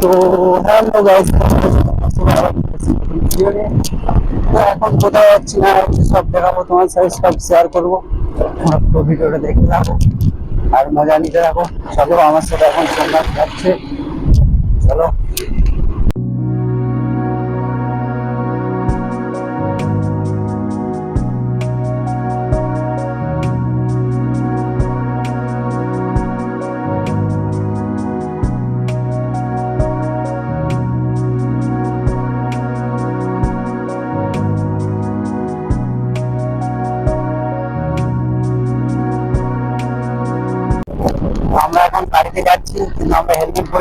তো hello guys এখন কোথাও যাচ্ছি না সব দেখাবো, তোমার সাথে সব শেয়ার করব। তো ভিডিওটা দেখে রাখো আর মজা নিতে রাখো চলো আমার সাথে এখন সোমনাথ যাচ্ছে চলো।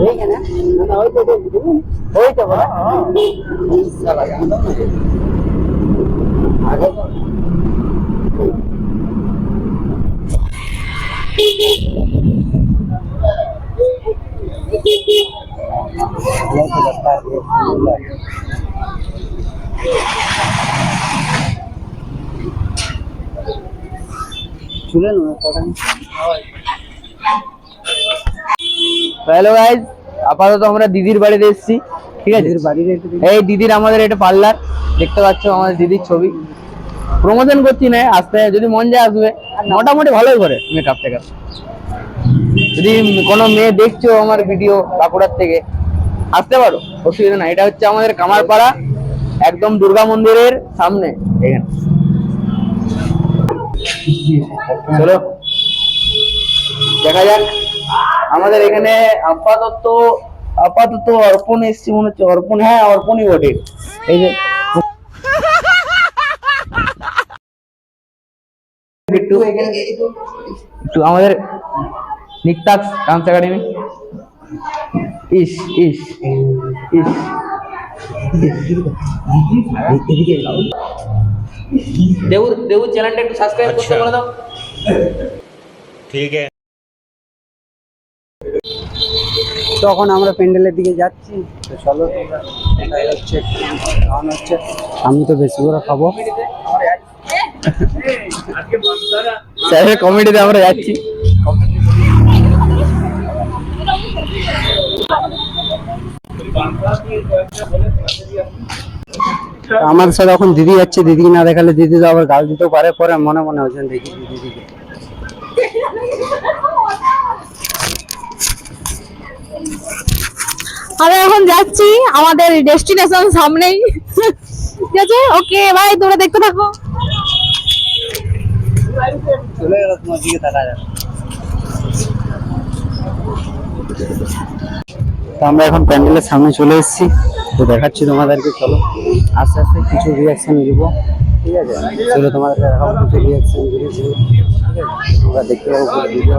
얘기는 어디든 어디든 인사가 양동이 아래서 चूल्हे नुए पड़ा হ্যালো গাইজ আপাতত আমরা দিদির বাড়িতে এসেছি ঠিক আছে? বাড়িতে এই দিদির আমাদের এটা পার্লার দেখতে পাচ্ছ আমাদের দিদির ছবি। প্রমোশন করছি না আসতে যদি মন যায় আসবে। মোটামুটি ভালোই করে মেকআপ টেকআপ যদি কোনো মেয়ে দেখছ আমার ভিডিও বাঁকুড়ার থেকে আসতে পারো অসুবিধা না এটা হচ্ছে আমাদের কামারপাড়া একদম দুর্গা মন্দিরের সামনে এখানে। চলো। দেখা যাক। আমাদের এখানে আপাতত আপাতত অর্পণ এসছি মনে হচ্ছে। অর্পণ হ্যাঁ অর্পণই বটে। এই যে আমাদের নিকতাক ডান্স একাডেমি। ইস ইস ইস দেউর দেউর চ্যানেলটা একটু সাবস্ক্রাইব করতে আচ্ছা। বলে দাও। ঠিক আছে। তখন আমরা প্যান্ডেলের দিকে যাচ্ছি। তো চলো হচ্ছে হচ্ছে। আমি তো বেশি করে খাব। স্যারের কমেডিতে আমরা যাচ্ছি। তো আমার সাথে এখন দিদি যাচ্ছে দিদিকে না দেখালে দিদি তো আবার গাল দিতেও পারে পরে মনে মনে হচ্ছে দেখি দিদিকে আমরা এখন যাচ্ছি, আমাদের ডেস্টিনেশন সামনেই। ঠিক আছে? ওকে ভাই তোমরা দেখতে থাকো। আমরা এখন প্যান্ডেলের সামনে চলে এসেছি। তো দেখাচ্ছি তোমাদেরকে, চলো। আস্তে আস্তে কিছু রিয়াকশন দিব ঠিক আছে? চলো তোমাদেরকে দেখাবো কিছু রিয়াকশন দিয়েছি ঠিক আছে? তোমরা দেখতে পাবো ভিডিও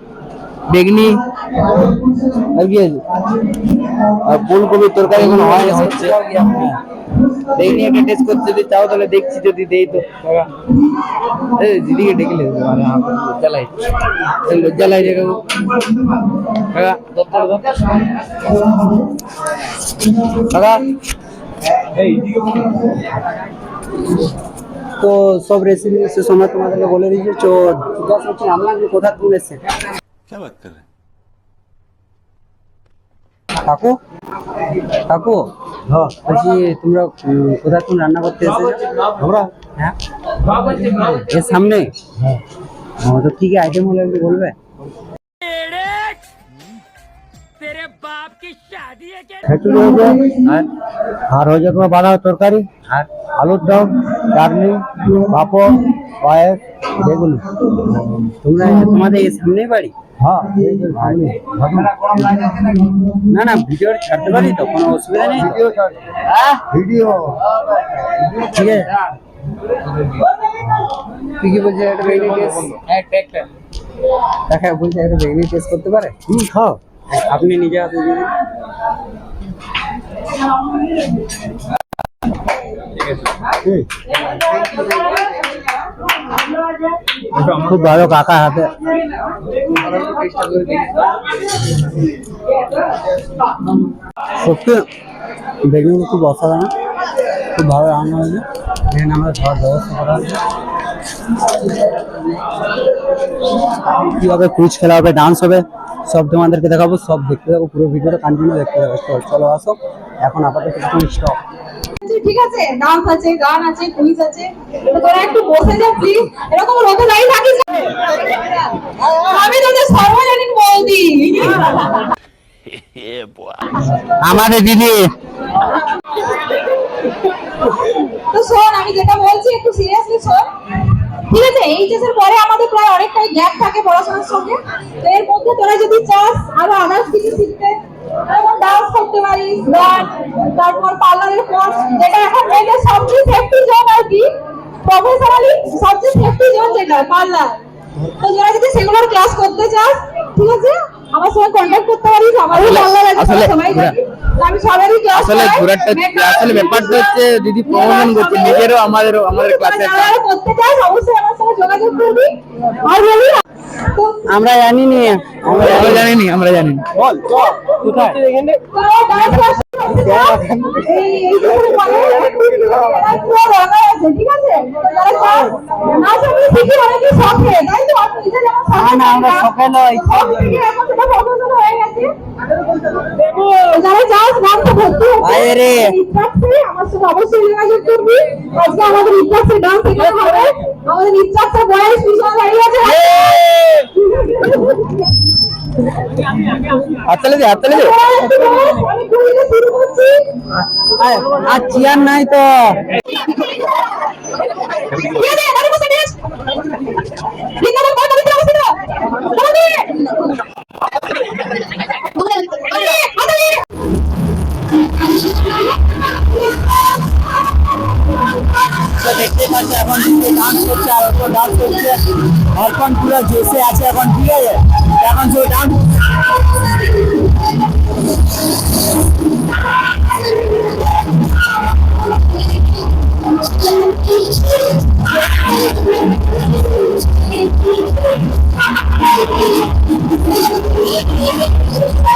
বেগনি? আর কি আছে? আর ফুলকপির তরকারি কোনো হয় হচ্ছে হ্যাঁ। বেগনি একটা টেস্ট করতে যদি চাও তাহলে দেখছি যদি দেই তো। এই দিদিকে ডেকে মানে আমার লজ্জা লাগে এই লজ্জা লাগে কাকু কাকা কাকা। তো সব রেসিপি সে সময় তোমাদেরকে বলে দিয়েছি। তো জিজ্ঞাসা করছি আমরা কোথা থেকে এসছে? क्या बात कर रहे हैं কাকু কাকু বলছি তোমরা উম, কোথায় কোন রান্না করতে এসেছো আমরা হ্যাঁ এর সামনে ও, তো কি কি আইটেম হলো একটু বলবে খিচুড়ি হয়েছে আর আর হয়েছে তোমার বাঁধা তরকারি আর আলুর দম চাটনি পাঁপড় পায়েস বেগুন তোমরা তোমাদের এই সামনেই বাড়ি হ্যাঁ না না ভিডিও ছাড়তে পারি তো? কোনো অসুবিধা নেই ভিডিও ভিডিও। ঠিক আছে। তুই কি বলছিস একটা বেগুনি টেস্ট দেখা বলছে একটা বেগুনি টেস্ট করতে পারে? হুম খাও। আপনি নিজে হাতে। খুব ভালো কাকা হাতে। সত্যি বেগুন খুব অসাধারণ। খুব ভালো রান্না হয়েছে। এখানে আমরা খাওয়ার ব্যবস্থা করা কীভাবে কুইজ খেলা হবে ডান্স হবে সব তোমাদেরকে দেখাবো সব দেখতে থাকো পুরো ভিডিওটা কন্টিনিউ দেখতে থাকো চলো, আসো এখন আপাতত স্টপ ঠিক আছে? ডান্স আছে গান আছে কুইজ আছে। তো তোরা একটু বসে যা প্লিজ এরকম নাই থাকিস আমি তোদের সর্বজনীন বৌদি। আমাদের দিদি। তো শোন আমি যেটা বলছি একটু সিরিয়াসলি শোন। ঠিক আছে এইচএস এর পরে আমাদের প্রায় অনেকটাই গ্যাপ থাকে পড়াশোনার সঙ্গে। তো এর মধ্যে তোরা যদি চাস আরও আদার্স কিছু শিখতে যেমন ডান্স করতে পারিস গান। তারপর পার্লারের কোর্স যেটা এখন মেয়েদের সবচেয়ে সেফটি জোন আর কি? প্রফেশনালি সবচেয়ে সেফটি জোন যেটা পার্লার তো যারা যদি সেগুলোর ক্লাস করতে চাস ঠিক আছে? আমার সঙ্গে কন্ট্যাক্ট করতে পারিস আমারও পার্লার আছে সবাই ঘোরা- আমি সবারই ক্লাস আসলে ঘোরারটা আসলে ব্যাপারটা হচ্ছে দিদি করছে নিজেরও আমাদেরও আমাদের ক্লাসে করতে চাস অবশ্যই আমার সঙ্গে যোগাযোগ করবি। আর বলি আমরা জানি নি আমরা জানি বল কোথায় বলে না, আমরা হয়ে অবশ্যই যোগাযোগ করবি আজকে আমাদের ইচ্ছাতে ডান্স শেখানো হবে আমাদের ইচ্ছাতে বয়স পিছনে দাঁড়িয়ে আছে হাততালি দে হাততালি দে। আর চেয়ার নাই তো। তো দেখতে পাচ্ছি এখন ডান্স করছে আর তো ডান্স করছে অর্পণ পুরো জোসে আছে এখন ঠিক আছে এখন যে ডান্স Thank you.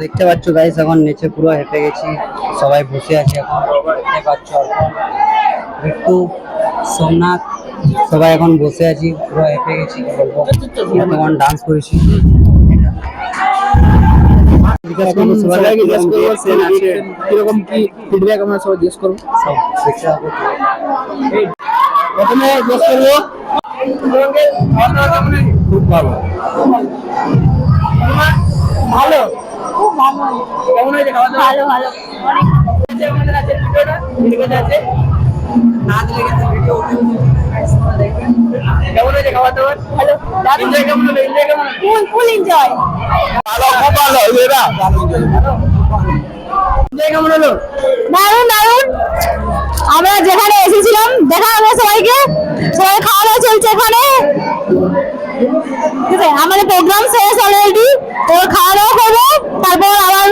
দেখতে পাচ্ছ গাইস এখন নিচে পুরো হেঁটে গেছি। সবাই বসে আছে এখন। দেখতে পাচ্ছ বিট্টু সোমনাথ সবাই এখন বসে আছি পুরো হেঁপে গেছি এখন ডান্স করেছি কীরকম কি ফিডব্যাক আমরা সবাই জিজ্ঞেস করব? সব দেখতে হবে। তো। প্রথমে জিজ্ঞেস করব। খুব ভালো। ভালো? ভালো। কেমন হয়েছে খাওয়া দাওয়া? ভালো ভালো। অনেক আমাদের আছে ভিডিওটা? ভিডিওটা আছে? নাচ লেগেছে ভিডিও কেমন হয়েছে খাওয়া দাওয়া ভালো এনজয় কেমন হলো? এনজয় কেমন ফুল ফুল এনজয় ভালো খুব ভালো এরা এনজয় কেমন হলো? দারুণ দারুণ আমরা যেখানে এসেছিলাম দেখা আমরা সবাইকে। সবাই খাওয়া দাওয়া চলছে এখানে। ঠিক আছে আমাদের প্রোগ্রাম শেষ অলরেডি এবার খাওয়া দাওয়া করব তারপর আবার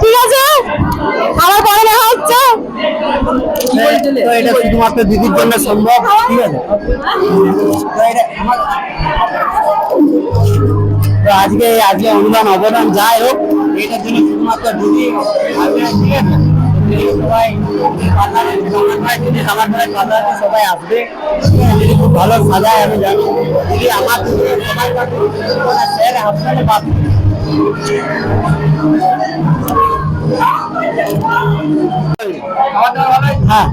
ঠিক আছে? আবার পরে দেখা হচ্ছে। তো এটা শুধুমাত্র দিদির জন্য সম্ভব? ঠিক আছে। তো আজকে আজকে অনুদান অবদান যাই হোক, এটার জন্য শুধুমাত্র দিদি ঠিক আছে? সবাই সবাই আসবে। খুব ভালো সাজায়, আমি জানি। আমার স্যার আপনারা হ্যাঁ?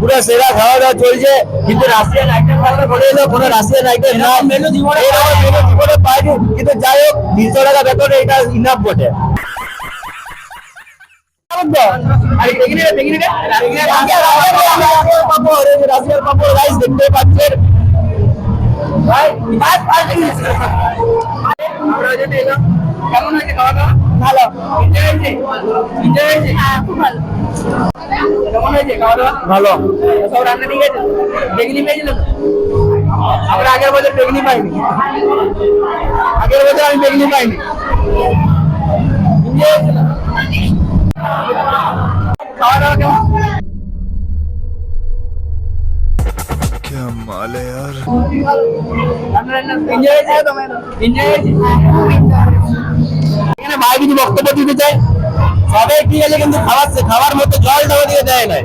পুরো সেরা খাওয়া দাওয়া চলছে। কিন্তু রাশিয়ান আইটেম বলে এলো কোনো রাশিয়ান আইটেম না। মেনু জীবনে মেনু জীবনে পাইনি। কিন্তু যাই হোক তিনশো টাকা বেতন এটা ইনাফ বটে আরে দেখি রে, দেখি রে। রাশিয়ার পাপড় রাইস দেখতে পাচ্ছেন। কেমন হয়েছে খাওয়া দাওয়া? হ্যাঁ খুব ভালো। কেমন হয়েছে খাওয়া দাওয়া? ভালো। সব রান্না ঠিক আছে? বেগনি পেয়েছিল আমরা আগের বছর বেগনি পাইনি। আগের বছর আমি বেগনি পাইনি। क्या माल है यार রান্না রান্না এনজয় হয়েছে এনজয় হয়েছে এখানে ভাই কিছু বক্তব্য দিতে চাই সবাই ঠিক আছে কিন্তু খাবার খাবার মতো জলটা ওদিকে দেয় নাই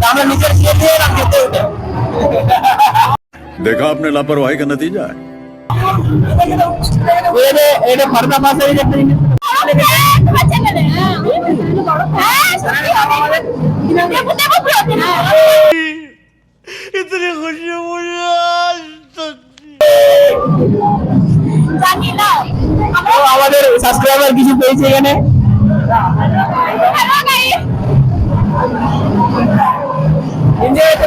তা আমরা নিজের খেয়ে দিয়ে এলাম খেতে উঠে देखा आपने लापरवाही का नतीजा है এটা এটা ফার্দা পাশে এই যে একটা জিনিস इतनी खुशी मुझे आज तक জানি না তো আমাদের সাবস্ক্রাইবার কিছু পেয়েছে এখানে হ্যালো গাইস এনজয় হয়েছে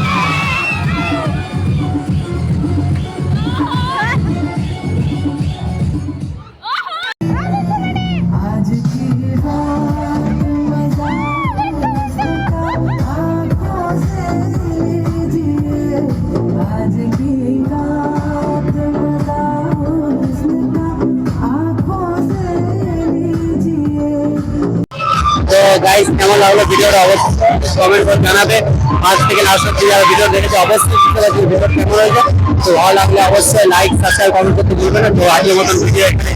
কেমন অবস্থা কমেন্ট করে জানাবে। আজ থেকে লাস্ট অব্দি যারা ভিডিও দেখেছে, অবশ্যই ভিডিও কেমন হয়েছে। তো ভালো লাগলে অবশ্যই লাইক সাবস্ক্রাইব কমেন্ট করতে ভুলবেন না। তো আজকের মতন ভিডিও এখানে